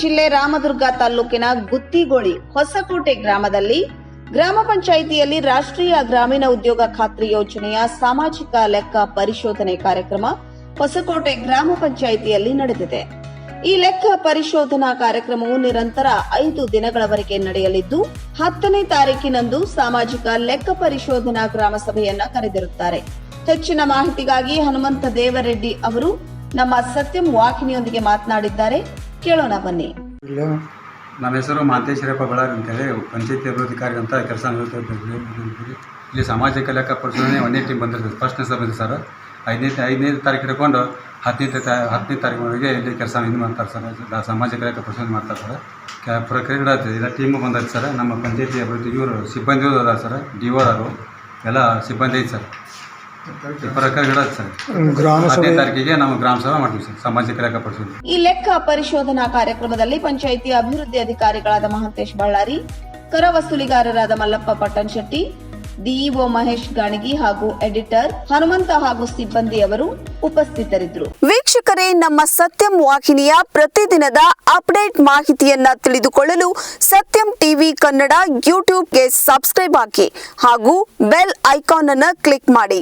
ಜಿಲ್ಲೆ ರಾಮದುರ್ಗ ತಾಲೂಕಿನ ಗುತ್ತಿಗೋಳಿ ಹೊಸಕೋಟೆ ಗ್ರಾಮದಲ್ಲಿ ಗ್ರಾಮ ಪಂಚಾಯಿತಿಯಲ್ಲಿ ರಾಷ್ಟ್ರೀಯ ಗ್ರಾಮೀಣ ಉದ್ಯೋಗ ಖಾತ್ರಿ ಯೋಜನೆಯ ಸಾಮಾಜಿಕ ಲೆಕ್ಕ ಪರಿಶೋಧನೆ ಕಾರ್ಯಕ್ರಮ ಹೊಸಕೋಟೆ ಗ್ರಾಮ ಪಂಚಾಯಿತಿಯಲ್ಲಿ ನಡೆದಿದೆ. ಈ ಲೆಕ್ಕ ಪರಿಶೋಧನಾ ಕಾರ್ಯಕ್ರಮವು ನಿರಂತರ ಐದು ದಿನಗಳವರೆಗೆ ನಡೆಯಲಿದ್ದು, ಹತ್ತನೇ ತಾರೀಕಿನಂದು ಸಾಮಾಜಿಕ ಲೆಕ್ಕ ಪರಿಶೋಧನಾ ಗ್ರಾಮ ಸಭೆಯನ್ನ ಕರೆದಿರುತ್ತಾರೆ. ಹೆಚ್ಚಿನ ಮಾಹಿತಿಗಾಗಿ ಹನುಮಂತ ದೇವರೆಡ್ಡಿ ಅವರು ನಮ್ಮ ಸತ್ಯಂ ವಾಹಿನಿಯೊಂದಿಗೆ ಮಾತನಾಡಿದ್ದಾರೆ. ಕೇಳೋಣ ಬನ್ನಿ. ನಮ್ಮ ಹೆಸರು ಮಾಂತೇಶ್ವರಪ್ಪ ಬಳ್ಳಾರಿ ಅಂತೇಳಿ ಪಂಚಾಯತಿ ಅಭಿವೃದ್ಧಿಕಾರಿ ಅಂತ ಕೆಲಸ ನಿರ್ವಹಿಸ್ತಿದ್ದೀವಿ ಇಲ್ಲಿ ಸಾಮಾಜಿಕ ಕಲ್ಯಾಣ ಪರಿಶೋಧನೆ ಒಂದೇ ಟೀಮ್ ಬಂದಿರ್ತದೆ ಫಸ್ಟ್ನೇ ಸಭೆ ಬಂದಿದೆ ಸರ್. ಐದನೇ ಐದನೇ ತಾರೀಕು ಹಿಡ್ಕೊಂಡು ಹತ್ತನೇ ತಾ ಹತ್ತನೇ ತಾರೀಕಿನವರೆಗೆ ಇಲ್ಲಿ ಕೆಲಸ ಇದು ಮಾಡ್ತಾರೆ ಸರ್. ಸಮಾಜ ಸಾಮಾಜಿಕ ಲೆಕ್ಕ ಪರಿಶೋಧನೆ ಮಾಡ್ತಾರೆ ಸರ್. ಕ ಪ್ರಕ್ರಿಯೆ ಇಲ್ಲ ಟೀಮು ಬಂದೈತೆ ಸರ್. ನಮ್ಮ ಪಂಚಾಯತಿ ಅಭಿವೃದ್ಧಿ ಇವರು ಸಿಬ್ಬಂದಿ ಅದಾರ ಸರ್. ಡಿ ಓ ಅವರು ಎಲ್ಲ ಸಿಬ್ಬಂದಿ ಐತೆ ಸರ್. ಈ ಲೆಕ್ಕ ಪರಿಶೋಧನಾ ಕಾರ್ಯಕ್ರಮದಲ್ಲಿ ಪಂಚಾಯಿತಿ ಅಭಿವೃದ್ಧಿ ಅಧಿಕಾರಿಗಳಾದ ಮಹಂತೇಶ್ ಬಳ್ಳಾರಿ ಕರ ವಸೂಲಿಗಾರರಾದ ಮಲ್ಲಪ್ಪ ಪಟ್ಟಣ್ ಶೆಟ್ಟಿ ಡಿಇಒ ಮಹೇಶ್ ಗಾಣಗಿ ಹಾಗೂ ಎಡಿಟರ್ ಹನುಮಂತ ಹಾಗೂ ಸಿಬ್ಬಂದಿಯವರು ಉಪಸ್ಥಿತರಿದ್ದರು. ವೀಕ್ಷಕರೇ ನಮ್ಮ ಸತ್ಯಂ ವಾಹಿನಿಯ ಪ್ರತಿದಿನದ ಅಪ್ಡೇಟ್ ಮಾಹಿತಿಯನ್ನ ತಿಳಿದುಕೊಳ್ಳಲು ಸತ್ಯಂ ಟಿವಿ ಕನ್ನಡ ಯೂಟ್ಯೂಬ್ಗೆ ಸಬ್ಸ್ಕ್ರೈಬ್ ಹಾಕಿ ಹಾಗೂ ಬೆಲ್ ಐಕಾನ್ ಅನ್ನು ಕ್ಲಿಕ್ ಮಾಡಿ.